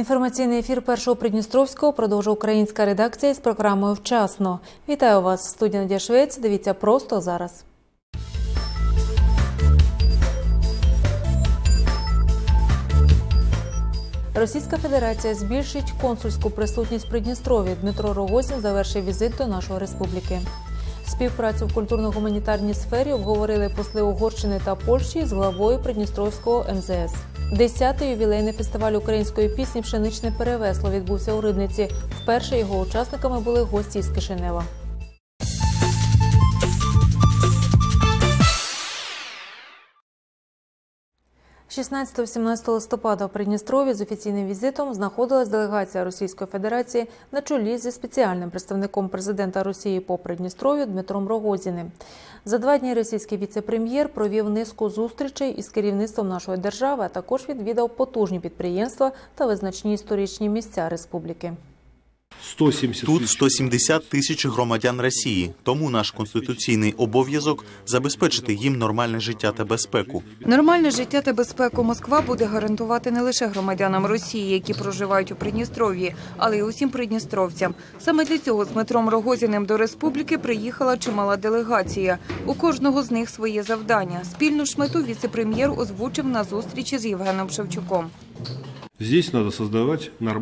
Інформаційний ефір першого Придністровського продовжує українська редакція з програмою Вчасно. Вітаю вас, студія Надія Швець. Дивіться просто зараз. Російська Федерація збільшить консульську присутність в Придністрові. Дмитро Рогозін завершив візит до нашої республіки. Співпрацю в культурно-гуманітарній сфері обговорили посли Угорщини та Польщі з главою Придністровського МЗС. Десятий ювілейний фестиваль української пісні Пшеничне перевесло відбувся у Рибниці. Вперше його учасниками були гості із Кишинева. – 16-17 листопада в Придністрові з офіційним візитом знаходилась делегація Російської Федерації на чолі зі спеціальним представником президента Росії по Придністров'ю Дмитром Рогозіним. За два дні російський віце-прем'єр провів низку зустрічей із керівництвом нашої держави, а також відвідав потужні підприємства та визначні історичні місця республіки. 170 Тут тисяч. 170 тисяч громадян Росії, тому наш конституційний обов'язок забезпечити їм нормальне життя та безпеку. Нормальне життя та безпеку Москва буде гарантувати не лише громадянам Росії, які проживають у Придністров'ї, але й усім придністровцям. Саме для цього з Дмитром Рогозіним до республіки приїхала чимала делегація. У кожного з них своє завдання. Спільну ж мету віце-прем'єр озвучив на зустрічі з Євгеном Шевчуком.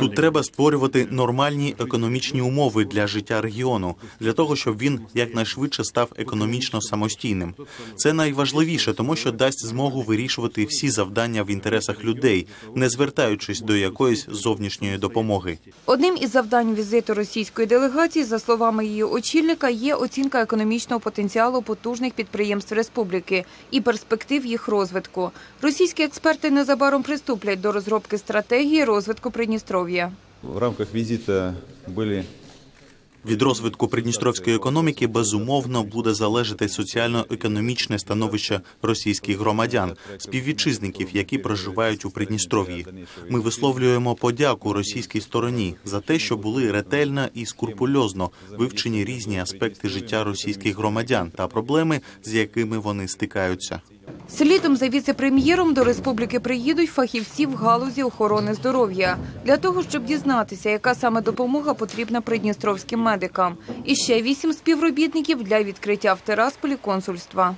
Тут треба створювати нормальні економічні умови для життя регіону, для того, щоб він якнайшвидше став економічно самостійним. Це найважливіше, тому що дасть змогу вирішувати всі завдання в інтересах людей, не звертаючись до якоїсь зовнішньої допомоги. Одним із завдань візиту російської делегації, за словами її очільника, є оцінка економічного потенціалу потужних підприємств республіки і перспектив їх розвитку. Російські експерти незабаром приступлять до розробки стратегії розвитку Придністров'я. В рамках визита были Від розвитку придністровської економіки безумовно буде залежати соціально-економічне становище російських громадян, співвітчизників, які проживають у Придністров'ї. Ми висловлюємо подяку російській стороні за те, що були ретельно і скрупульозно вивчені різні аспекти життя російських громадян та проблеми, з якими вони стикаються. Слідом за віце-прем'єром до республіки приїдуть фахівці в галузі охорони здоров'я для того, щоб дізнатися, яка саме допомога потрібна придністровським медикам. І ще вісім співробітників для відкриття в Терасполі консульства.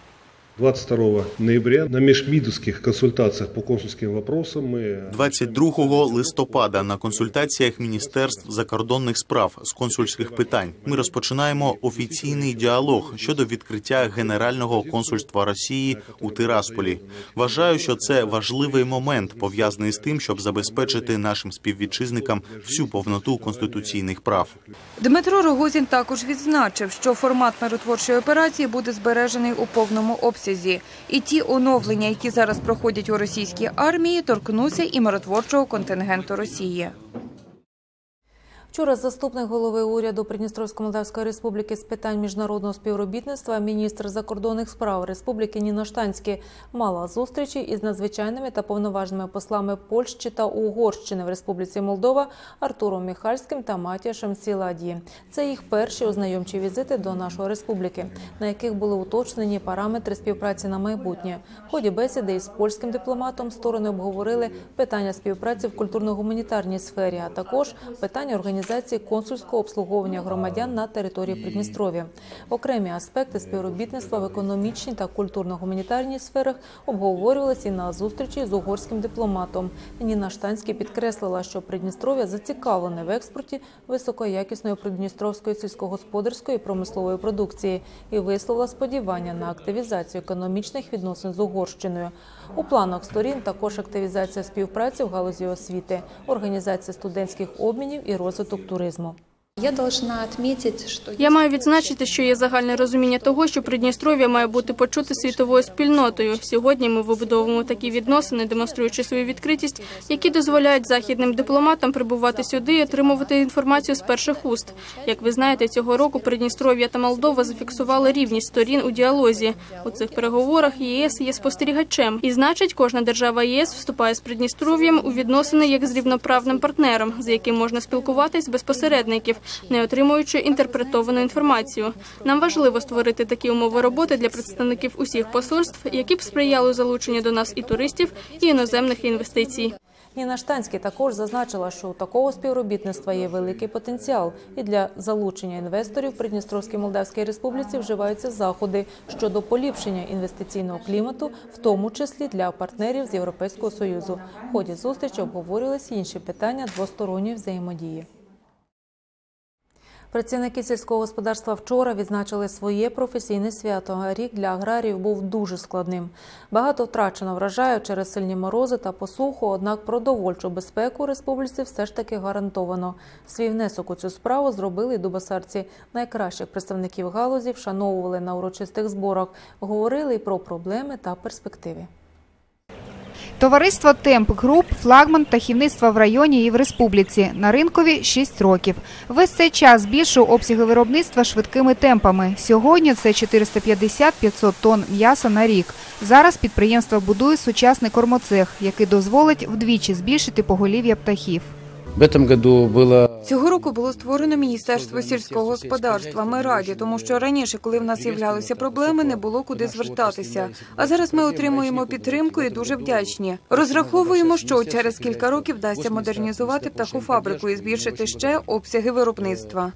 22 ноября на межмидовских консультациях по консульским вопросам мы 22 листопада на консультаціях міністерств закордонних справ з консульських питань ми розпочинаємо офіційний діалог щодо відкриття генерального консульства Росії у Тирасполі. Вважаю, що це важливий момент пов'язаний з тим, щоб забезпечити нашим співвітчизникам всю повноту конституційних прав. Дмитро Рогозін також відзначив, що формат миротворчої операції буде збережений у повному обсязі. І ті оновлення, які зараз проходять у російській армії, торкнуться і миротворчого контингенту Росії. Вчора заступник голови уряду Придністровсько-Молдавської республіки з питань міжнародного співробітництва, міністр закордонних справ республіки Ніна Штанський мала зустрічі із надзвичайними та повноважними послами Польщі та Угорщини в Республіці Молдова Артуром Міхальським та Матіашем Сіладії. Це їх перші ознайомчі візити до нашої республіки, на яких були уточнені параметри співпраці на майбутнє. В ході бесіди із польським дипломатом сторони обговорили питання співпраці в культурно-гуманітарній сфері, а також питання організації організації консульського обслуговування громадян на території Придністров'я. Окремі аспекти співробітництва в економічній та культурно-гуманітарній сферах обговорювалися і на зустрічі з угорським дипломатом. Ніна Штанський підкреслила, що Придністров'я зацікавлене в експорті високоякісної придністровської сільськогосподарської і промислової продукції і висловила сподівання на активізацію економічних відносин з Угорщиною. У планах сторін також активізація співпраці в галузі освіти, організація студентських обмінів і розвиток туризму. Я маю відзначити, що є загальне розуміння того, що Придністров'я має бути почуте світовою спільнотою. Сьогодні ми вибудовуємо такі відносини, демонструючи свою відкритість, які дозволяють західним дипломатам прибувати сюди і отримувати інформацію з перших уст. Як ви знаєте, цього року Придністров'я та Молдова зафіксували рівність сторін у діалозі. У цих переговорах ЄС є спостерігачем, і значить, кожна держава ЄС вступає з Придністров'ям у відносини як з рівноправним партнером, з яким можна спілкуватись без посередників не отримуючи інтерпретовану інформацію. Нам важливо створити такі умови роботи для представників усіх посольств, які б сприяли залученню до нас і туристів, і іноземних інвестицій. Ніна Штанський також зазначила, що у такого співробітництва є великий потенціал, і для залучення інвесторів в Придністровській Молдавській Республіці вживаються заходи щодо поліпшення інвестиційного клімату, в тому числі для партнерів з Європейського союзу. В ході зустрічі обговорювалися інші питання двосторонньої взаємодії. Працівники сільського господарства вчора відзначили своє професійне свято. Рік для аграріїв був дуже складним. Багато втрачено врожаю через сильні морози та посуху, однак продовольчу безпеку республіці все ж таки гарантовано. Свій внесок у цю справу зробили й дубасарці. Найкращих представників галузі вшановували на урочистих зборах, говорили про проблеми та перспективи. Товариство Темп Груп, флагман птахівництва в районі і в республіці. На ринкові 6 років. Весь цей час збільшив обсяги виробництва швидкими темпами. Сьогодні це 450-500 тонн м'яса на рік. Зараз підприємство будує сучасний кормоцех, який дозволить вдвічі збільшити поголів'я птахів. В этом году было Цього року було створено Міністерство сільського господарства. Ми раді, тому що раніше, коли в нас з'являлися проблеми, не було куди звертатися. А зараз ми отримуємо підтримку і дуже вдячні. Розраховуємо, що через кілька років вдасться модернізувати птахофабрику і збільшити ще обсяги виробництва.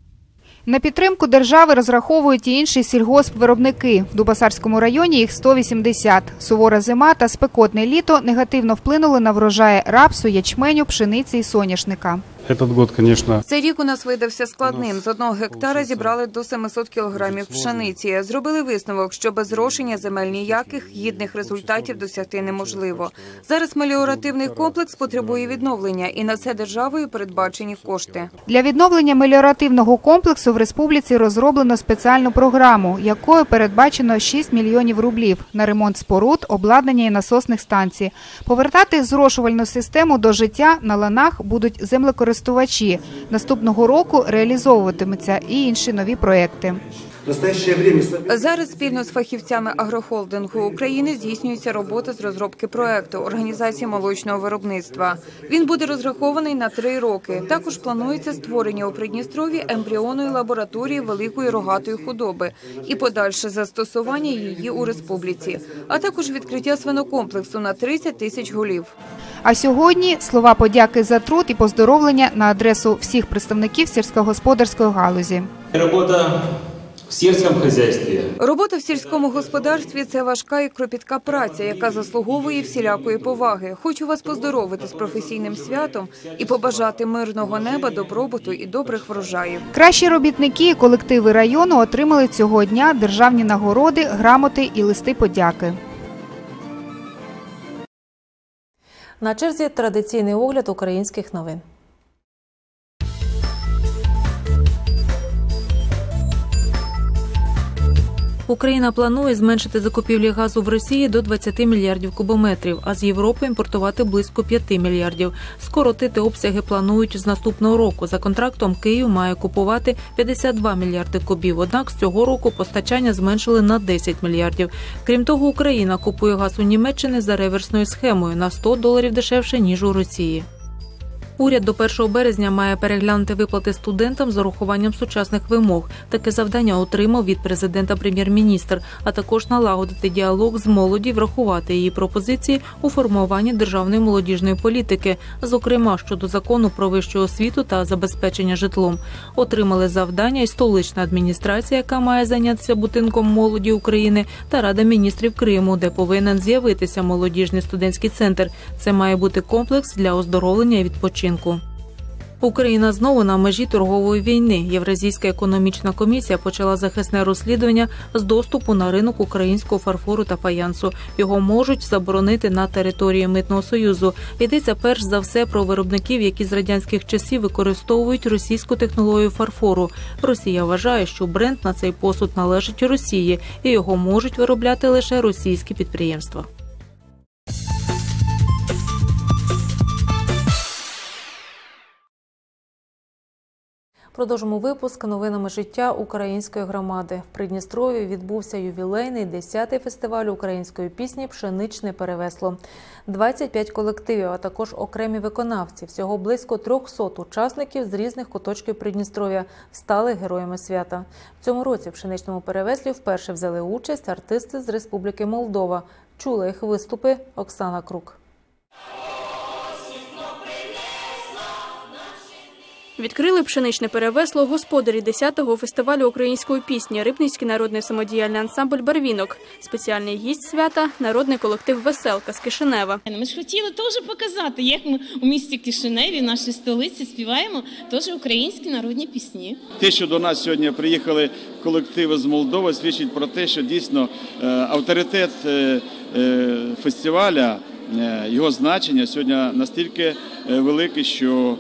На підтримку держави розраховують і інші сільгоспвиробники. В Дубасарському районі їх 180. Сувора зима та спекотне літо негативно вплинули на врожаї рапсу, ячменю, пшениці і соняшника. Этот год, конечно, Цей рік у нас видався складним. З одного гектара зібрали до 700 кілограмів пшениці. Зробили висновок, що без зрошення земель ніяких гідних результатів досягти неможливо. Зараз меліоративний комплекс потребує відновлення, і на це державою передбачені кошти. Для відновлення меліоративного комплексу в республіці розроблено спеціальну програму, якою передбачено 6 мільйонів рублів на ремонт споруд, обладнання і насосних станцій. Повертати зрошувальну систему до життя на ланах будуть землекористувачі. Наступного року реалізовуватимуться і інші нові проекти. Зараз спільно з фахівцями агрохолдингу України здійснюється робота з розробки проекту організації молочного виробництва. Він буде розрахований на три роки. Також планується створення у Придністрові ембріонної лабораторії великої рогатої худоби і подальше застосування її у республіці, а також відкриття свинокомплексу на 30 тисяч голів. А сьогодні слова подяки за труд і поздоровлення на адресу всіх представників сільськогосподарської галузі. Робота в сільському хазяйстві. Робота в сільському господарстві це важка і кропітка праця, яка заслуговує всілякої поваги. Хочу вас поздоровити з професійним святом і побажати мирного неба, добробуту і добрих врожаїв. Кращі робітники і колективи району отримали цього дня державні нагороди, грамоти і листи подяки. На черзі традиційний огляд українських новин. Україна планує зменшити закупівлі газу в Росії до 20 мільярдів кубометрів, а з Європи імпортувати близько 5 мільярдів. Скоротити обсяги планують з наступного року. За контрактом Київ має купувати 52 мільярди кубів. Однак з цього року постачання зменшили на 10 мільярдів. Крім того, Україна купує газ у Німеччини за реверсною схемою на 100 доларів дешевше ніж у Росії. Уряд до 1 березня має переглянути виплати студентам з урахуванням сучасних вимог. Таке завдання отримав від президента прем'єр-міністр, а також налагодити діалог з молоді, врахувати її пропозиції у формуванні державної молодіжної політики, зокрема щодо закону про вищу освіту та забезпечення житлом. Отримали завдання і столична адміністрація, яка має зайнятися будинком молоді України, та Рада міністрів Криму, де повинен з'явитися молодіжний студентський центр. Це має бути комплекс для оздоровлення і відпочинку. Україна знову на межі торгової війни. Євразійська економічна комісія почала захисне розслідування з доступу на ринок українського фарфору та фаянсу. Його можуть заборонити на території митного союзу. Йдеться перш за все про виробників, які з радянських часів використовують російську технологію фарфору. Росія вважає, що бренд на цей посуд належить Росії, і його можуть виробляти лише російські підприємства. Продовжимо випуск новинами життя української громади. В Придністрові відбувся ювілейний 10-й фестиваль української пісні Пшеничне перевесло. 25 колективів, а також окремі виконавці. Всього близько 300 учасників з різних куточків Придністров'я стали героями свята. В цьому році в пшеничному перевеслі вперше взяли участь артисти з Республіки Молдова. Чула їх виступи Оксана Крук. Відкрили пшеничне перевесло господарі 10-го фестивалю української пісні Рибницький народний самодіяльний ансамбль Барвінок. Спеціальний гість свята народний колектив Веселка з Кишинева. Ми ж хотіли теж показати, як ми у місті Кишиневі, нашій столиці, співаємо теж українські народні пісні. Те, що до нас сьогодні приїхали колективи з Молдови, свідчить про те, що дійсно е, авторитет е, е, фестиваля, його значення сьогодні настільки е, великий, що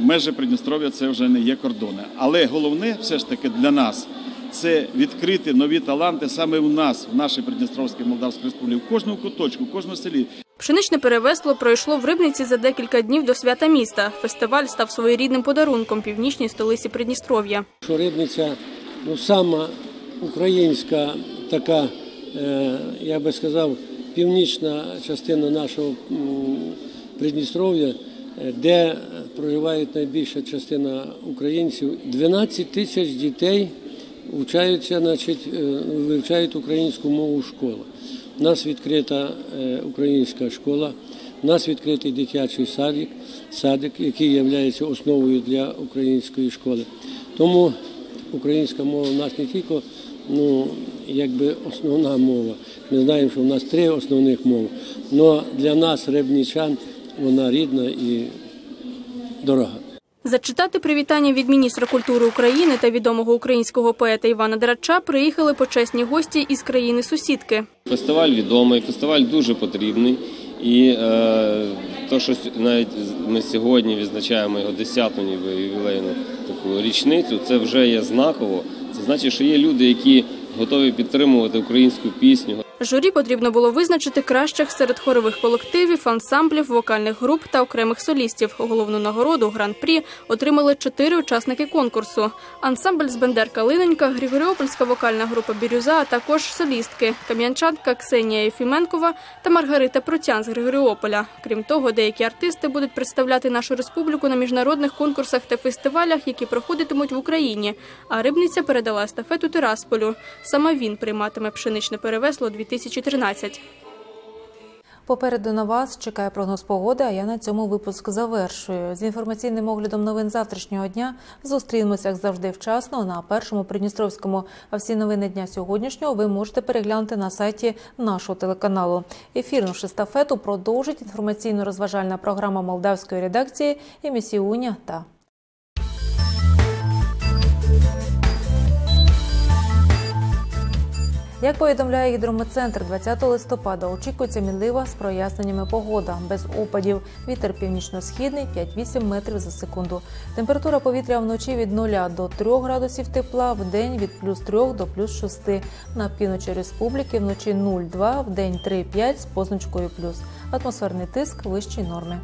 межі Придністров'я це вже не є кордони. Але головне, все ж таки, для нас. Це відкрити нові таланти саме у нас, в нашій Придністровській Молдавській Республіці, в кожному куточку, в кожному селі. Пшеничне перевесло пройшло в Рибниці за декілька днів до свята міста. Фестиваль став своєрідним подарунком північній столиці Придністров'я. що Рибниця ну, сама українська така, е, я би сказав, північна частина нашого Придністров'я, е, де проживає найбільша частина українців. 12 тисяч дітей вчаються, значить, е, вивчають українську мову в школах. У нас відкрита е, українська школа, у нас відкритий дитячий садик, садик, який є основою для української школи. Тому українська мова в нас не тільки ну, якби основна мова. Ми знаємо, що в нас три основних мови. Але для нас, рибнічан, вона рідна і дорога. Зачитати привітання від міністра культури України та відомого українського поета Івана Драча приїхали почесні гості із країни сусідки. Фестиваль відомий, фестиваль дуже потрібний. І е, то, що навіть ми сьогодні відзначаємо його 10-ту ніби ювілейну таку річницю, це вже є знаково. Це значить, що є люди, які готові підтримувати українську пісню, Журі потрібно було визначити кращих серед хорових колективів, ансамблів, вокальних груп та окремих солістів. Головну нагороду гран-прі отримали чотири учасники конкурсу: ансамбль з Бендер Калиненька, Григоріопольська вокальна група Бірюза, а також солістки кам'янчанка Ксенія Єфіменкова та Маргарита Протян з Григоріополя. Крім того, деякі артисти будуть представляти нашу республіку на міжнародних конкурсах та фестивалях, які проходитимуть в Україні. А рибниця передала естафету Тирасполю. Саме він прийматиме пшеничне перевесло 2013. Попереду на вас чекає прогноз погоди, а я на цьому випуск завершую. З інформаційним оглядом новин завтрашнього дня зустрінемося, як завжди, вчасно на першому Придністровському. А всі новини дня сьогоднішнього ви можете переглянути на сайті нашого телеканалу. Ефірну шестафету продовжить інформаційно-розважальна програма молдавської редакції «Емісіуня» та Як повідомляє гідрометцентр, 20 листопада очікується мінлива з проясненнями погода, без опадів. Вітер північно-східний 5-8 метрів за секунду. Температура повітря вночі від 0 до 3 градусів тепла, в день від плюс 3 до плюс 6. На півночі республіки вночі 0,2, в день 3,5 з позначкою плюс. Атмосферний тиск вищій норми.